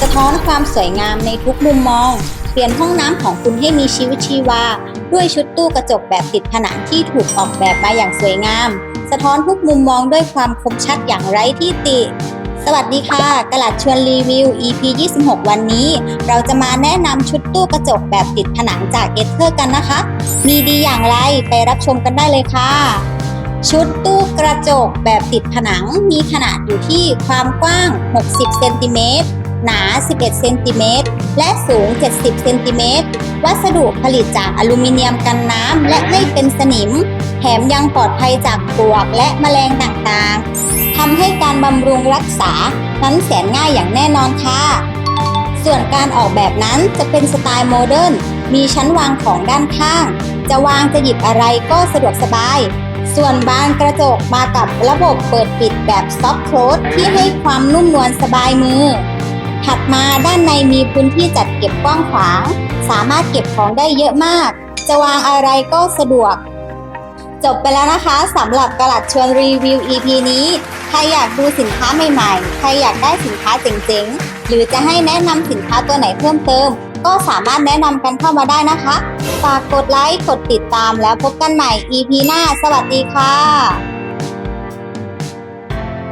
สะท้อนความสวยงามในทุกมุมมอง เปลี่ยนห้องน้ำของคุณให้มีชีวิตชีวา ด้วยชุดตู้กระจกแบบติดผนังที่ถูกออกแบบมาอย่างสวยงาม สะท้อนทุกมุมมองด้วยความคมชัดอย่างไร้ที่ติ สวัสดีค่ะ กระลัดชวนรีวิว EP 26 วันนี้ เราจะมาแนะนำชุดตู้กระจกแบบติดผนังจากเอเธอร์กันนะคะ มีดีอย่างไรไปรับชมกันได้เลยค่ะชุดตู้กระจกแบบติดผนังมีขนาดอยู่ที่ความกว้าง 60 เซนติเมตร หนา 11 เซนติเมตร และสูง 70 เซนติเมตร วัสดุผลิตจากอลูมิเนียมกันน้ำและไม่เป็นสนิม แถมยังปลอดภัยจากปลวกและแมลงต่างๆ ทำให้การบำรุงรักษานั้นแสนง่ายอย่างแน่นอนค่ะ ส่วนการออกแบบนั้นจะเป็นสไตล์โมเดิร์น มีชั้นวางของด้านข้าง จะวางจะหยิบอะไรก็สะดวกสบายส่วนบานกระจกมากับระบบเปิดปิดแบบซอฟ t ์โคลสที่ให้ความนุ่มนวลสบายมือ ถัดมาด้านในมีพื้นที่จัดเก็บกว้างขวาง สามารถเก็บของได้เยอะมาก จะวางอะไรก็สะดวก จบไปแล้วนะคะสำหรับกระลัดชวนรีวิว EP นี้ ใครอยากดูสินค้าใหม่ๆ ใครอยากได้สินค้าเจ๋งๆ หรือจะให้แนะนำสินค้าตัวไหนเพิ่มเติม ก็สามารถแนะนำกันเข้ามาได้นะคะ ฝากกดไลค์ กดติดตามแล้วพบกันใหม่ EP หน้า สวัสดีค่ะ